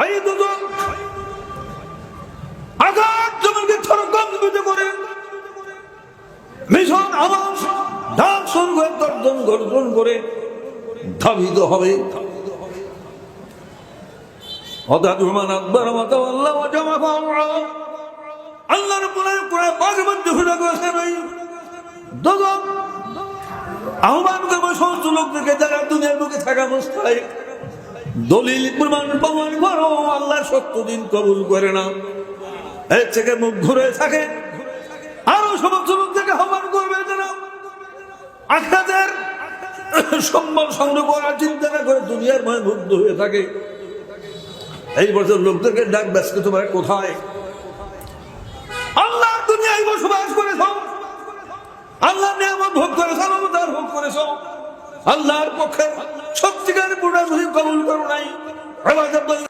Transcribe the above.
ওই দুজন। আঘাত করে। মিশন আবাস ঢাক স্বর্গের গর্জন গর্জন করে ধাবিত হবে। অর্থাৎ রহমান আকবর মাতা আল্লাহ জামা পাওয়া আল্লাহর পরে কোরআন পাকের মধ্যে ঘোষণা করেছেন ওই দুজন। আহ্বান করব সমস্ত লোকদেরকে যারা দুনিয়ার বুকে থাকা অবস্থায়। দলিল প্রমাণ প্রমাণ করো আল্লাহ সত্য দিন কবুল করে না। এর থেকে মুখ ঘুরে থাকে। আরও সমস্ত লোকদেরকে আহ্বান করবে যারা আখ্যাতের সম্মান সংগ্রহ করার চিন্তা না করে দুনিয়ার ভয় মুগ্ধ হয়ে থাকে। এই বছর লোকদেরকে ডাক, ব্যস্ত তোমার কোথায়? আল্লাহ দুনিয়ায় বসবাস করেছ। আল্লাহ নিয়ে নিয়ামত ভোগ করেছ ভোগ করেছ। আল্লাহর পক্ষে নাই। আবাদত